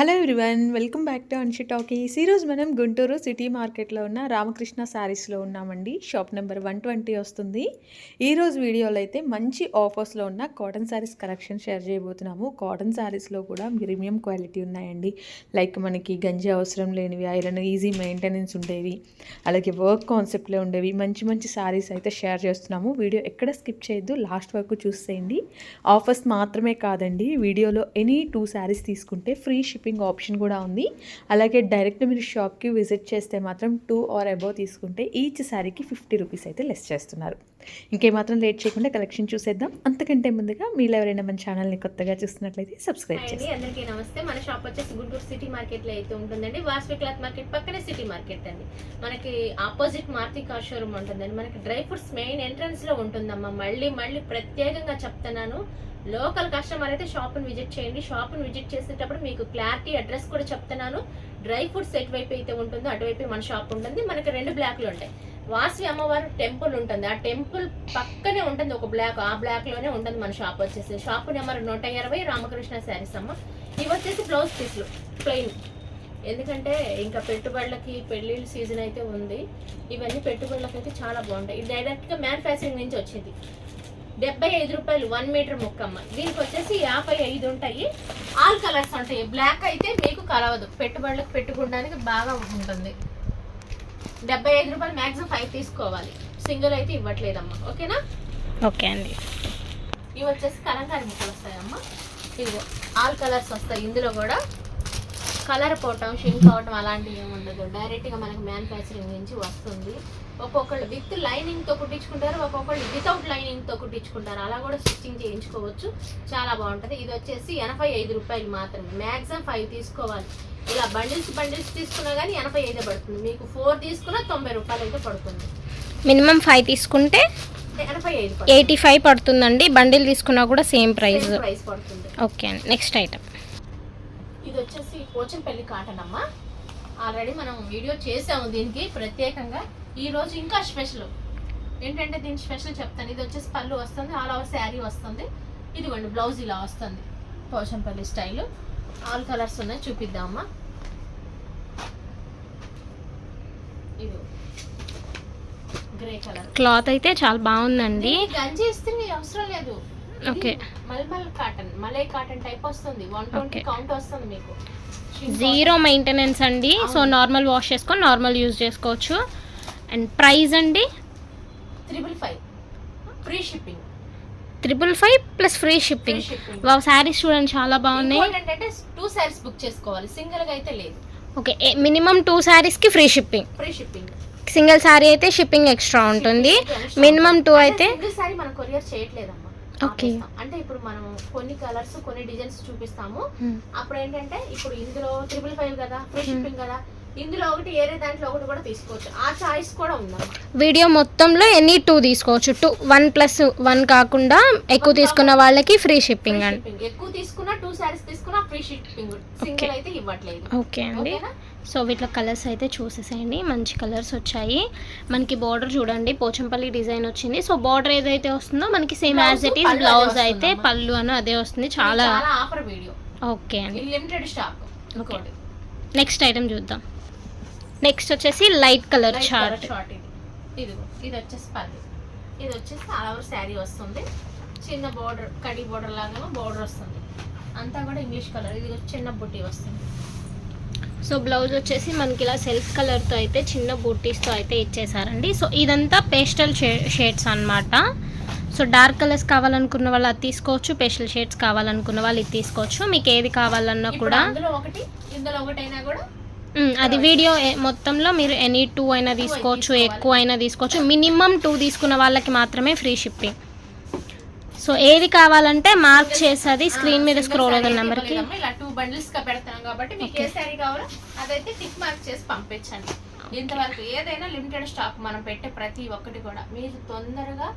Hello everyone welcome back to Anshi talkies ఈరోజు మనం Guntur city మార్కెట్లో ఉన్న రామకృష్ణ శారీస్లో ఉన్నామండి. షాప్ నెంబర్ వన్ ట్వంటీ వస్తుంది. ఈరోజు వీడియోలో అయితే మంచి ఆఫర్స్లో ఉన్న కాటన్ శారీస్ కలెక్షన్ షేర్ చేయబోతున్నాము. కాటన్ శారీస్లో కూడా ప్రీమియం క్వాలిటీ ఉన్నాయండి. లైక్ మనకి గంజి అవసరం లేనివి ఐరన్ ఈజీ మెయింటెనెన్స్ ఉండేవి అలాగే వర్క్ కాన్సెప్ట్లో ఉండేవి మంచి మంచి శారీస్ అయితే షేర్ చేస్తున్నాము. వీడియో ఎక్కడ స్కిప్ చేయొద్దు లాస్ట్ వరకు చూసేయండి. ఆఫర్స్ మాత్రమే కాదండి వీడియోలో ఎనీ టూ శారీస్ తీసుకుంటే ఫ్రీ షిప్పింగ్ ఆప్షన్ కూడా ఉంది. అలాగే డైరెక్ట్ మీరు షాప్కి విజిట్ చేస్తే మాత్రం టూ ఆర్ అబోవ్ తీసుకుంటే ఈచ్ శారీకి ఫిఫ్టీ రూపీస్ అయితే లెస్ చేస్తున్నారు. ఇంకేమాత్రం లేట్ చేయకుండా కలెక్షన్ చూసేద్దాం. అంతకంటే ముందుగా మీరు ఎవరైనా మన ఛానల్ని కొత్తగా చూస్తున్నట్లయితే సబ్స్క్రైబ్ అండి అందరికీ నమస్తే. మన షాప్ వచ్చేసి గుంటూరు సిటీ మార్కెట్లో అయితే ఉంటుందండి. వాసవి క్లాత్ మార్కెట్ పక్కనే సిటీ మార్కెట్ అండి. మనకి ఆపోజిట్ మారుతి కార్ షోరూమ్ ఉంటుందండి. మనకి డ్రై ఫ్రూట్స్ మెయిన్ ఎంట్రన్స్లో ఉంటుందమ్మా. మళ్ళీ మళ్ళీ ప్రత్యేకంగా చెప్తున్నాను. లోకల్ కస్టమర్ అయితే షాప్ను విజిట్ చేయండి. షాప్ను విజిట్ చేసేటప్పుడు మీకు క్లారిటీ అడ్రస్ కూడా చెప్తున్నాను. డ్రై ఫ్రూట్స్ ఎటువైపు అయితే ఉంటుందో అటువైపు మన షాప్ ఉంటుంది. మనకి రెండు బ్లాక్లు ఉంటాయి. వాసవి అమ్మవారు టెంపుల్ ఉంటుంది. ఆ టెంపుల్ పక్కనే ఉంటుంది ఒక బ్లాక్. ఆ బ్లాక్లోనే ఉంటుంది మన షాప్ వచ్చేసి. షాప్ నెంబర్ నూట ఇరవై రామకృష్ణ శారీస్ అమ్మ. ఇవి వచ్చేసి బ్లౌజ్ పీస్లు. ప్లెయిన్ ఎందుకంటే ఇంకా పెట్టుబడులకి పెళ్ళిళ్ళ సీజన్ అయితే ఉంది. ఇవన్నీ పెట్టుబడులకైతే అయితే చాలా బాగుంటాయి. ఇది డైరెక్ట్గా మ్యానుఫ్యాక్చరింగ్ నుంచి వచ్చింది. డెబ్బై ఐదు రూపాయలు వన్ మీటర్ ముక్కమ్మ. దీనికి వచ్చేసి యాభై ఐదు ఉంటాయి. ఆల్ కలర్స్ ఉంటాయి. బ్లాక్ అయితే మీకు కలవదు. పెట్టుబడులకు పెట్టుకోవడానికి బాగా ఉంటుంది. డెబ్బై ఐదు రూపాయలు మ్యాక్సిమం ఫైవ్ తీసుకోవాలి. సింగిల్ అయితే ఇవ్వట్లేదమ్మా. ఓకేనా? ఓకే అండి. ఇవి వచ్చేసి కలంకారీ ముక్కలు వస్తాయమ్మా. ఇదిగో ఆల్ కలర్స్ వస్తాయి. ఇందులో కూడా కలర్ పోవటం షింక్ అవటం అలాంటివి ఏమి ఉండదు. డైరెక్ట్గా మనకి మ్యానుఫ్యాక్చరింగ్ నుంచి వస్తుంది. ఒక్కొక్కళ్ళు విత్ లైనింగ్తో కుట్టించుకుంటారు ఒక్కొక్కళ్ళు వితౌట్ లైనింగ్తో కుట్టించుకుంటారు. అలా కూడా స్టిచ్చింగ్ చేయించుకోవచ్చు. చాలా బాగుంటుంది. ఇది వచ్చేసి ఎనభై ఐదు రూపాయలు మాత్రమే. మ్యాక్సిమం ఫైవ్ తీసుకోవాలి. ఇలా బండిల్స్ బండిల్స్ తీసుకున్నా కానీ ఎనభై ఐదే పడుతుంది. మీకు ఫోర్ తీసుకున్నా తొంభై రూపాయలు అయితే పడుతుంది. మినిమం ఫైవ్ తీసుకుంటే ఎయిటీ ఫైవ్ పడుతుందండి. బండిల్ తీసుకున్నా కూడా సేమ్ ప్రైస్ ప్రైస్ పడుతుంది. ఓకే అండి. నెక్స్ట్ ఐటమ్ ఇది వచ్చేసి పోచంపల్లి కాటన్ అమ్మ ఆల్రెడీ మనం వీడియో చేసాము దీనికి ప్రత్యేకంగా. ఈ రోజు ఇంకా స్పెషల్ ఏంటంటే దీని స్పెషల్ చెప్తాను. ఇది వచ్చేసి పళ్ళు వస్తుంది ఆల్ ఓవర్ శారీ వస్తుంది. ఇదిగోండి బ్లౌజ్ ఇలా వస్తుంది. పోచంపల్లి స్టైల్. ఆల్ కలర్స్ ఉన్నాయి చూపిద్దామమ్మా ఇది గ్రే కలర్ క్లాత్ అయితే చాలా బాగుందండి. గంజి ఇస్త్రీ అవసరం లేదు. Okay. Mulmul cotton malai cotton type వస్తుంది. One twenty okay. కౌంట్ వస్తుంది మీకు. జీరో మెయింటెనెన్స్ అండి. సో. నార్మల్ వాష్ చేసుకొని నార్మల్ యూజ్ చేసుకోవచ్చు. అండ్? ప్రైస్ అండి triple five free shipping triple five plus free shipping. వా శారీస్ చూడండి చాలా బాగున్నాయి. ఏంటంటే టూ సారీస్ బుక్ చేసుకోవాలి. సింగిల్గా అయితే లేదు. ఓకే మినిమం టూ శారీస్కి free shipping free shipping single sari అయితే షిప్పింగ్ ఎక్స్ట్రా ఉంటుంది. మినిమం టూ అయితే సింగిల్ సారీ మనం కొరియర్ చేయట్లేదమ్మా ఓకే. అంటే ఇప్పుడు మనం కొన్ని కలర్స్ కొన్ని డిజైన్స్ చూపిస్తాము. అప్పుడు ఏంటంటే ఇప్పుడు ఇందులో ట్రిపుల్ ఫైవ్ కదా ఫ్రీ షిప్పింగ్ కదా ఇందులో ఒకటి ఏరే దాంట్లో ఒకటి కూడా తీసుకోవచ్చు. ఆ చాయిస్ కూడా ఉందమ్మా వీడియో మొత్తంలో ఎనీ టూ తీసుకోవచ్చు? టూ వన్ ప్లస్ వన్ కాకుండా ఎక్కువ తీసుకున్న వాళ్ళకి ఫ్రీ షిప్పింగ్ అండి. ఎక్కువ తీసుకున్నా టూ తీసుకున్నా ఫ్రీ షిప్పింగ్ సింగిల్ అయితే ఇవ్వట్లేదు. ఓకే అండి. సో వీటిలో కలర్స్ అయితే చూసేసేయండి. మంచి కలర్స్ వచ్చాయి. మనకి బార్డర్ చూడండి. పోచంపల్లి డిజైన్ వచ్చింది. సో బార్డర్ ఏదైతే వస్తుందో మనకి same as it is blouse అయితే. పళ్ళు అని అదే వస్తుంది. చాలా ఆఫర్ వీడియో ఓకే అండి. లిమిటెడ్ స్టాక్ నెక్స్ట్ ఐటమ్ చూద్దాం. నెక్స్ట్ వచ్చేసి లైట్ కలర్ చార్ట్ షార్ట్ ఇది. ఇదిగో ఇది వచ్చేసి పల్లి ఇది వచ్చేసి ఆల్ ఓవర్ శారీ వస్తుంది. చిన్న బోర్డర్ కడి బోర్డర్ లాగా బోర్డర్ వస్తుంది. అంతా కూడా ఇంగ్లీష్ కలర్ ఇది చిన్న బుట్టి వస్తుంది. సో బ్లౌజ్ వచ్చేసి మనకి ఇలా సెల్ఫ్ కలర్తో అయితే చిన్న బూటీస్తో అయితే ఇచ్చేసారండి. సో ఇదంతా పేస్టల్ షేడ్స్ అన్నమాట. సో డార్క్ కలర్స్ కావాలనుకున్న వాళ్ళు అది తీసుకోవచ్చు. పేస్టల్ షేడ్స్ కావాలనుకున్న వాళ్ళు ఇది తీసుకోవచ్చు. మీకు ఏది కావాలన్నా కూడా ఒకటి ఇందులో ఒకటైనా కూడా అది వీడియో మొత్తంలో మీరు ఎనీ టూ అయినా తీసుకోవచ్చు ఎక్కువ అయినా తీసుకోవచ్చు. మినిమం టూ తీసుకున్న వాళ్ళకి మాత్రమే ఫ్రీ షిప్పింగ్. సో ఏది కావాలంటే మార్క్ చేసేది స్క్రీన్ మీద స్క్రోల్ అవుతున్న నెంబర్కి. ఇలా టూ బండిల్స్గా పెడతాం కాబట్టి మీకు ఏ శారీ కావాలో అదైతే టిక్ మార్క్ చేసి పంపించండి. ఇంతవరకు ఏదైనా లిమిటెడ్ స్టాక్ మనం పెట్టే ప్రతి ఒక్కటి కూడా మీరు తొందరగా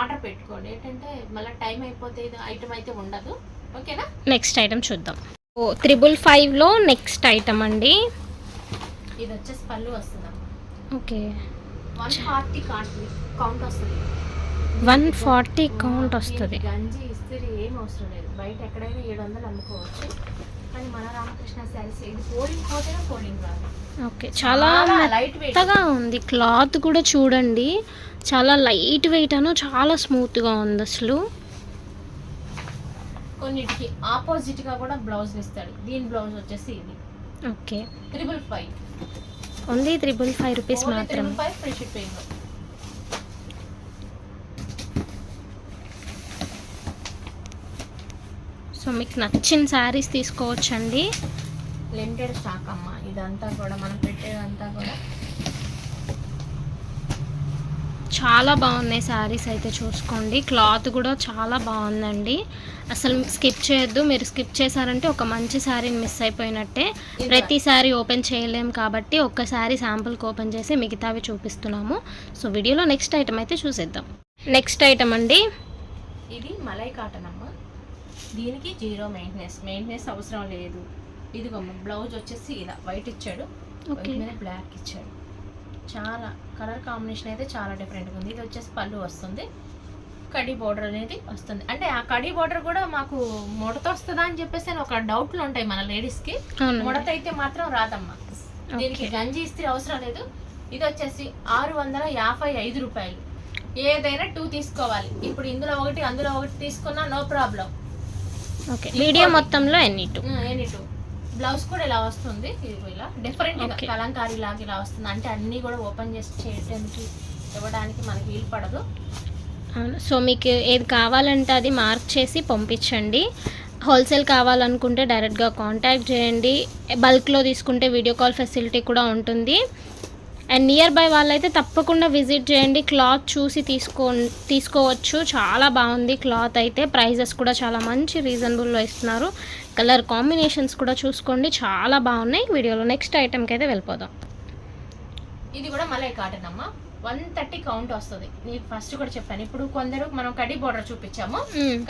ఆర్డర్ పెట్టుకోండి. ఏంటంటే మళ్ళీ టైం అయిపోతే ఐటమ్ అయితే ఉండదు. ఓకేనా నెక్స్ట్ ఐటమ్ చూద్దాం. ఓ త్రిబుల్ ఫైవ్లో నెక్స్ట్ ఐటమ్ అండి. ఇది వచ్చేసి పళ్ళు వస్తుంది? Okay. One forty count count వస్తుంది. వన్ ఫార్టీ కౌంట్ వస్తుంది. గంజి ఇస్త్రీ ఏం అవసరం లేదు. బయట ఎక్కడైనా ఏడు వందలు అమ్ముకోవచ్చు. కానీ మన రామకృష్ణ శారీ శారీస్ ఇది ఫోల్డింగ్ పోతేనే ఫోల్డింగ్ రాదు ఓకే. చాలా మెత్తగా ఉంది. క్లాత్ కూడా చూడండి. చాలా లైట్ వెయిట్ అను చాలా స్మూత్గా ఉంది అసలు. కొన్నిటికి ఆపోజిట్గా కూడా బ్లౌజ్ ఇస్తాడు దీని బ్లౌజ్ వచ్చేసి ఇది. Okay. Triple five only triple five rupees మాత్రం triple five free shipping so మీకు నచ్చిన శారీస్ తీసుకోవచ్చండి. లిమిటెడ్ స్టాక్ అమ్మ. ఇదంతా కూడా మనం పెట్టేదంతా కూడా చాలా బాగున్నాయి శారీస్ అయితే చూసుకోండి. క్లాత్ కూడా చాలా బాగుందండి. అసలు స్కిప్ చేయొద్దు. మీరు స్కిప్ చేశారంటే ఒక మంచి శారీని మిస్ అయిపోయినట్టే. ప్రతి శారీ ఓపెన్ చేయలేం కాబట్టి ఒక్క శారీ శాంపుల్కి ఓపెన్ చేసి మిగతావి చూపిస్తున్నాము. సో వీడియోలో నెక్స్ట్ ఐటమ్ అయితే చూసేద్దాం. నెక్స్ట్ ఐటమ్ అండి. ఇది మలై కాటన్ అమ్మ దీనికి జీరో మెయింటెనెన్స్. మెయింటెనెన్స్ అవసరం లేదు. ఇదిగోమ్మ బ్లౌజ్ వచ్చేసి ఇలా వైట్ ఇచ్చాడు బ్లాక్ ఇచ్చాడు. చాలా కలర్ కాంబినేషన్ అయితే చాలా డిఫరెంట్గా ఉంది. ఇది వచ్చేసి పళ్ళు వస్తుంది. కడి బోర్డర్ అనేది వస్తుంది. అంటే ఆ కడి బోర్డర్ కూడా మాకు ముడత వస్తుందా అని చెప్పేసి ఒక డౌట్లు ఉంటాయి మన లేడీస్కి ముడత అయితే మాత్రం రాదమ్మా. దీనికి గంజి ఇస్త్రీ అవసరం లేదు. ఇది వచ్చేసి ఆరు వందల యాభై ఐదు రూపాయలు. ఏదైనా టూ తీసుకోవాలి. ఇప్పుడు ఇందులో ఒకటి అందులో ఒకటి తీసుకున్నా నో ప్రాబ్లం ఓకే. వీడియో మొత్తంలో ఎన్ని టూ ఎనీ టూ బ్లౌజ్ కూడా ఇలా వస్తుంది. ఇలా. డిఫరెంట్. కలంకారీ లాగా ఇలా వస్తుంది. అంటే అన్ని కూడా ఓపెన్ చేసి చేయడానికి ఇవ్వడానికి మనకి వీలు పడదు. అవును. సో మీకు ఏది కావాలంటే అది మార్క్ చేసి పంపించండి. హోల్సేల్ కావాలనుకుంటే డైరెక్ట్గా కాంటాక్ట్ చేయండి. బల్క్లో తీసుకుంటే వీడియో కాల్ ఫెసిలిటీ కూడా ఉంటుంది. అండ్ నియర్ బై వాళ్ళైతే తప్పకుండా విజిట్ చేయండి. క్లాత్ చూసి తీసుకో తీసుకోవచ్చు. చాలా బాగుంది క్లాత్ అయితే. ప్రైజెస్ కూడా చాలా మంచి రీజనబుల్లో ఇస్తున్నారు. కలర్ కాంబినేషన్స్ కూడా చూసుకోండి. చాలా బాగున్నాయి. వీడియోలో నెక్స్ట్ ఐటెంకి అయితే వెళ్ళిపోదాం. ఇది కూడా మలై కాటన్ అమ్మ. వన్ థర్టీ కౌంట్ వస్తుంది. నీకు ఫస్ట్ కూడా చెప్పాను. ఇప్పుడు కొందరు మనం కడి బోర్డర్ చూపించాము.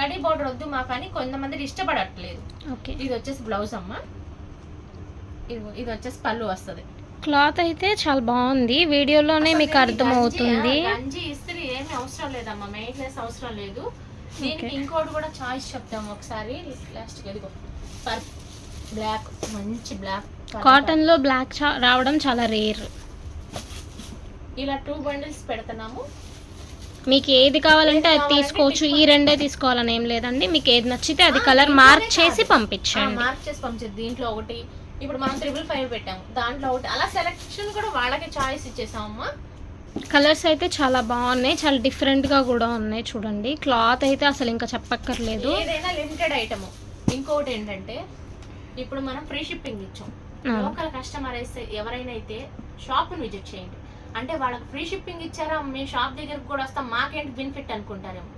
కడి బోర్డర్ వద్దు మాకు అని కొంతమంది ఇష్టపడట్లేదు. ఓకే ఇది వచ్చేసి బ్లౌజ్ అమ్మ. ఇది ఇది వచ్చేసి పళ్ళు వస్తుంది. క్లాత్ అయితే చాలా బాగుంది. వీడియోలోనే మీకు అర్థమవుతుంది గంజి ఇస్త్రీ ఏమి అవసరం లేదమ్మా. మెయింటెనెన్స్ అవసరం లేదు. దీనికి ఇంకోటి కూడా చాయిస్ చెప్తాము ఒకసారి. లాస్ట్ బ్లాక్ మంచి బ్లాక్ కాటన్లో బ్లాక్ రావడం చాలా రేర్ ఇలా టూ బండిల్స్ పెడుతున్నాము. మీకు ఏది కావాలంటే అది తీసుకోవచ్చు. ఈ రెండే తీసుకోవాలని ఏం లేదండి. మీకు ఏది నచ్చితే అది కలర్ మార్క్ చేసి పంపించండి. మార్క్ చేసి పంపించేది దీంట్లో ఒకటి ఇప్పుడు మనం త్రిబుల్ ఫైవ్ పెట్టాము. దాంట్లో ఒకటి. అలా సెలెక్షన్ కూడా వాళ్ళకి చాయిస్ ఇచ్చేసామమ్మా. కలర్స్ అయితే చాలా బాగున్నాయి. చాలా డిఫరెంట్గా కూడా ఉన్నాయి చూడండి. క్లాత్ అయితే అసలు ఇంకా చెప్పక్కర్లేదు. ఏదైనా లిమిటెడ్ ఐటమ్ ఇంకోటి ఏంటంటే ఇప్పుడు మనం ఫ్రీ షిప్పింగ్ ఇచ్చాం. లోకల్ కస్టమర్ అయితే ఎవరైనా అయితే షాప్ విజిట్ చేయండి. అంటే వాళ్ళకి ఫ్రీ షిప్పింగ్ ఇచ్చారా? మీ షాప్ దగ్గరకు కూడా వస్తాం మాకేంటి బెనిఫిట్ అనుకుంటారేమో.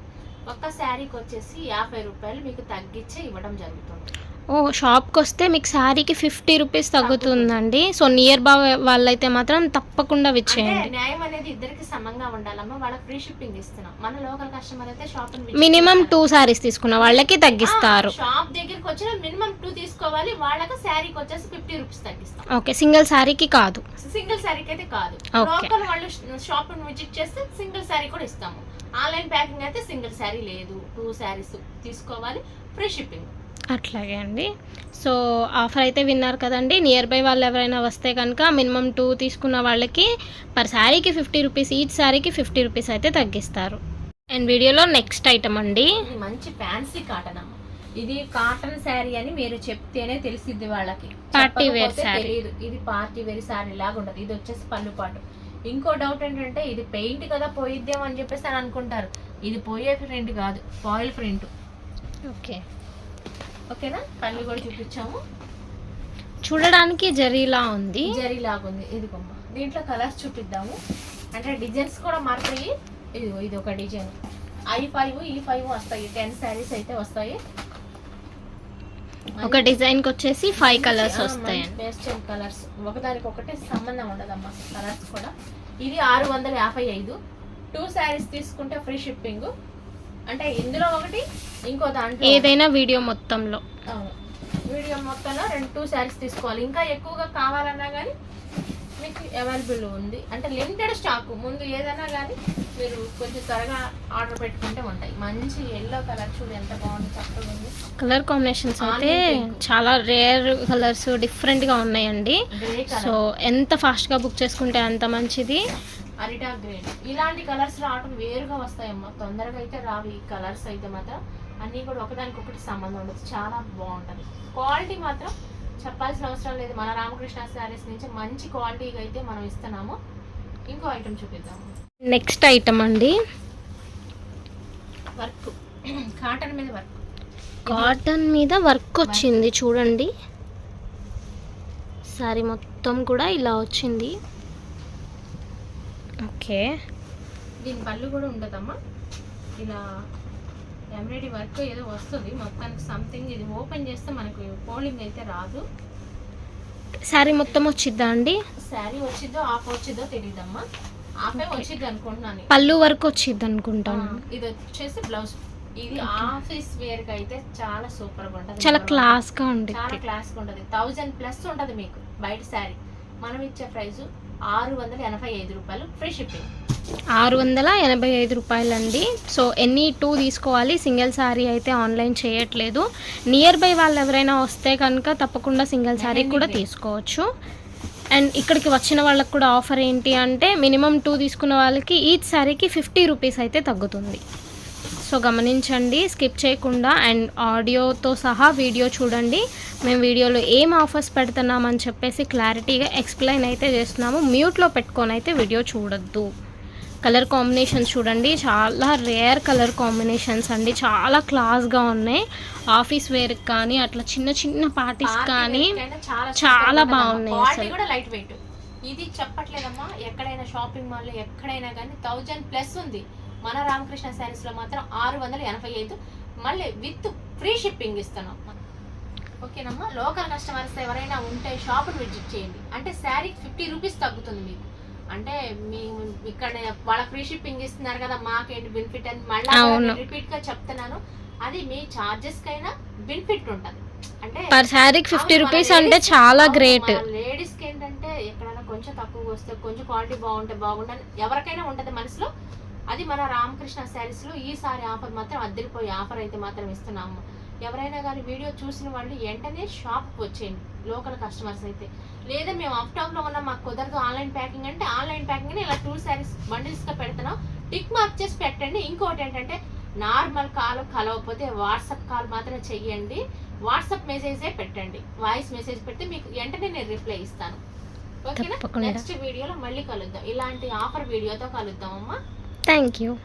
ఒక్క శారీకి వచ్చేసి యాభై రూపాయలు మీకు తగ్గించి ఇవ్వడం జరుగుతుంది. ఓ షాప్కి వస్తే మీకు శారీకి ఫిఫ్టీ రూపీస్ తగ్గుతుందండి. సో నియర్ బై వాళ్ళైతే మాత్రం తప్పకుండా విచ్చేయండి. న్యాయం అనేది ఇద్దరికి సమంగా ఉండాలమ్మా. వాళ్ళకి ఫ్రీ షిప్పింగ్ ఇస్తున్నాం. మన లోకల్ కస్టమర్ అయితే మినిమం టూ శారీస్ తీసుకున్న వాళ్ళకి తగ్గిస్తారు. షాప్ దగ్గరికి వచ్చిన మినిమం టూ తీసుకోవాలి. వాళ్ళకి శారీకి వచ్చేసి ఫిఫ్టీ రూపీస్ తగ్గిస్తాం. ఓకే సింగిల్ శారీకి కాదు. సింగిల్ శారీకి అయితే కాదు. లోకల్ వాళ్ళు షాప్ విజిట్ చేస్తే సింగిల్ శారీ కూడా ఇస్తాము. ఆన్లైన్ ప్యాకింగ్ అయితే సింగిల్ శారీ లేదు. టూ శారీస్ తీసుకోవాలి. Free shipping. అట్లాగే అండి. సో ఆఫర్ అయితే విన్నారు కదండి. నియర్ బై వాళ్ళు ఎవరైనా వస్తే కనుక మినిమం టూ తీసుకున్న వాళ్ళకి పర్ శారీకి ఫిఫ్టీ రూపీస్ ఈచ్ శారీకి ఫిఫ్టీ రూపీస్ అయితే తగ్గిస్తారు. అండ్ వీడియోలో నెక్స్ట్ ఐటమ్ అండి. మంచి ఫ్యాన్సీ కాటన్? ఇది కాటన్ శారీ అని మీరు చెప్తేనే తెలిసిద్ది వాళ్ళకి. చెప్పకపోతే saree. తెలియదు. ఇది పార్టీ వేర్ శారీ లాగా ఉండదు. ఇది వచ్చేసి పళ్ళు పాటు. ఇంకో డౌట్ ఏంటంటే ఇది పెయింట్ కదా పోయిద్దేమో అని చెప్పేసి అని అనుకుంటారు. ఇది పోయే ప్రింట్ కాదు ఫాయిల్ ప్రింట్. ఓకే. ఓకేనా? పళ్ళు కూడా చూపించాము. చూడడానికి జరీలా ఉంది. జరీ లాగుంది ఇది కొమ్మ. దీంట్లో కలర్స్ చూపిద్దాము. అంటే డిజైన్స్ కూడా మారుతాయి. ఇది ఇది ఒక డిజైన్. ఐ ఫైవ్ ఈ ఫైవ్ వస్తాయి. టెన్ శారీస్ అయితే వస్తాయి. ఒక డిజైన్కి వచ్చేసి ఫైవ్ కలర్స్ వస్తాయండి పేస్టల్ కలర్స్ ఒకదానికి ఒకటి సంబంధం ఉండదమ్మా కలర్స్ కూడా. ఇది ఆరు వందల యాభై ఐదు. టూ శారీస్ తీసుకుంటే ఫ్రీ షిప్పింగ్ అంటే ఇందులో ఒకటి ఇంకో దాంట్లో ఏదైనా వీడియో మొత్తంలో. వీడియో మొత్తంలో రెండు టూ శారీస్ తీసుకోవాలి. ఇంకా ఎక్కువగా కావాలన్నా కానీ మీకు అవైలబుల్ ఉంది. అంటే లిమిటెడ్ స్టాక్ ముందు ఏదైనా కానీ మీరు కొంచెం త్వరగా ఆర్డర్ పెట్టుకుంటే ఉంటాయి. మంచి ఎల్లో కలర్ చూడు ఎంత బాగుంది చక్కగా ఉంది. కలర్ కాంబినేషన్స్ అయితే. చాలా రేర్ కలర్స్ డిఫరెంట్గా ఉన్నాయండి. సో ఎంత ఫాస్ట్గా బుక్ చేసుకుంటే అంత మంచిది. అరిటా గ్రీన్ ఇలాంటి కలర్స్ రావడం వేరుగా వస్తాయమ్మా. తొందరగా అయితే రావు ఈ కలర్స్ అయితే మాత్రం. అన్నీ కూడా ఒకదానికొకటి సంబంధం ఉండదు. చాలా బాగుంటుంది. క్వాలిటీ మాత్రం చెప్పాల్సిన అవసరం లేదు. మన రామకృష్ణ శారీస్ నుంచి మంచి క్వాలిటీగా అయితే మనం ఇస్తున్నాము. ఇంకో ఐటమ్ చూపిద్దాము. నెక్స్ట్ ఐటమ్ అండి. వర్క్ కాటన్ మీద వర్క్ కాటన్ మీద వర్క్ వచ్చింది. చూడండి. సారీ మొత్తం కూడా ఇలా వచ్చింది. ఓకే. దీని పళ్ళు కూడా ఉండదమ్మా. ఇలా ఎంబ్రాయిడరీ వర్క్ ఏదో వస్తుంది. మొత్తానికి సంథింగ్ ఇది ఓపెన్ చేస్తే మనకు ఫోల్డింగ్ అయితే రాదు. సారీ మొత్తం వచ్చిద్దా అండి? శారీ వచ్చిందో ఆఫ్ వచ్చిందో తెలియదమ్మా ఆఫే వచ్చింది అనుకుంటున్నాను పళ్ళు వరకు వచ్చిద్ది అనుకుంటాను ఇది వచ్చేసి బ్లౌజ్ ఇది ఆఫీస్ వేర్కి అయితే చాలా సూపర్గా ఉంటది. చాలా Number one. క్లాస్గా చాలా క్లాస్గా ఉంటది. థౌజండ్ ప్లస్ ఉంటది మీకు బయట శారీ. మనం ఇచ్చే ప్రైస్ ఆరు వందల ఎనభై ఐదు రూపాయలు ఫ్రీ షిప్పింగ్. ఆరు వందల ఎనభై ఐదు రూపాయలండి. సో ఎన్ని టూ తీసుకోవాలి? సింగిల్ శారీ అయితే ఆన్లైన్ చేయట్లేదు. నియర్ బై వాళ్ళు ఎవరైనా వస్తే కనుక తప్పకుండా సింగిల్ శారీ కూడా. తీసుకోవచ్చు. అండ్ ఇక్కడికి వచ్చిన వాళ్ళకి కూడా ఆఫర్ ఏంటి అంటే మినిమం టూ తీసుకున్న వాళ్ళకి ఈచ్ శారీకి ఫిఫ్టీ రూపీస్ అయితే తగ్గుతుంది. సో గమనించండి స్కిప్ చేయకుండా అండ్ ఆడియోతో సహా వీడియో చూడండి. మేము వీడియోలో ఏం ఆఫర్స్ పెడుతున్నామని చెప్పేసి క్లారిటీగా ఎక్స్ప్లెయిన్ అయితే చేస్తున్నాము. మ్యూట్లో పెట్టుకొని అయితే వీడియో చూడొద్దు. కలర్ కాంబినేషన్స్ చూడండి. చాలా రేర్ కలర్ కాంబినేషన్స్ అండి. చాలా క్లాస్గా ఉన్నాయి. ఆఫీస్ వేర్కి కానీ అట్లా చిన్న చిన్న పార్టీస్ కానీ చాలా బాగున్నాయి అసలు. కూడా లైట్ వెయిట్ ఇది చెప్పట్లేదమ్మా. ఎక్కడైనా షాపింగ్ మాల్ ఎక్కడైనా కానీ థౌజండ్ ప్లస్ ఉంది. మన రామకృష్ణ శారీస్లో మాత్రం ఆరు వందల ఎనభై ఐదు. మళ్ళీ విత్ ఫ్రీ షిప్పింగ్ ఇస్తున్నాం. ఓకేనమ్మా? లోకల్ కస్టమర్స్ ఎవరైనా ఉంటే షాప్ విజిట్ చేయండి. అంటే శారీ ఫిఫ్టీ రూపీస్ తగ్గుతుంది మీకు. అంటే మీ ఇక్కడ వాళ్ళ ఫ్రీ షిప్పింగ్ ఇస్తున్నారు కదా మాకేంటి బెనిఫిట్ అని. మళ్ళీ రిపీట్గా చెప్తున్నాను. అది మీ చార్జెస్ కైనా బెనిఫిట్ ఉంటది. అంటే పర్ శారీకి ఫిఫ్టీ రూపీస్ అంటే చాలా గ్రేట్ లేడీస్కి ఏంటంటే ఎక్కడైనా కొంచెం తక్కువ వస్తే కొంచెం క్వాలిటీ బాగుంటే బాగుండని ఎవరికైనా ఉంటది మనసులో. అది మన రామకృష్ణ శారీస్లో ఈసారి ఆఫర్ మాత్రం అద్దరిపోయే ఆఫర్ అయితే మాత్రం ఇస్తున్నాము. ఎవరైనా కానీ వీడియో చూసిన వాళ్ళు వెంటనే షాప్ వచ్చేయండి. లోకల్ కస్టమర్స్ అయితే. లేదా మేము అప్లో ఉన్న మాకు కుదరదు ఆన్లైన్ ప్యాకింగ్ అంటే ఆన్లైన్ ప్యాకింగ్ ఇలా టూ శారీస్ బండిల్స్గా పెడుతున్నాం. టిక్ మార్క్ చేసి పెట్టండి. ఇంకోటి ఏంటంటే నార్మల్ కాల్ కలవకపోతే వాట్సాప్ కాల్ మాత్రం చెయ్యండి. వాట్సాప్ మెసేజే పెట్టండి. వాయిస్ మెసేజ్ పెడితే మీకు వెంటనే నేను రిప్లై ఇస్తాను. ఓకేనా. నెక్స్ట్ వీడియోలో మళ్ళీ కలుద్దాం. ఇలాంటి ఆఫర్ వీడియోతో కలుద్దాం అమ్మా. Thank you.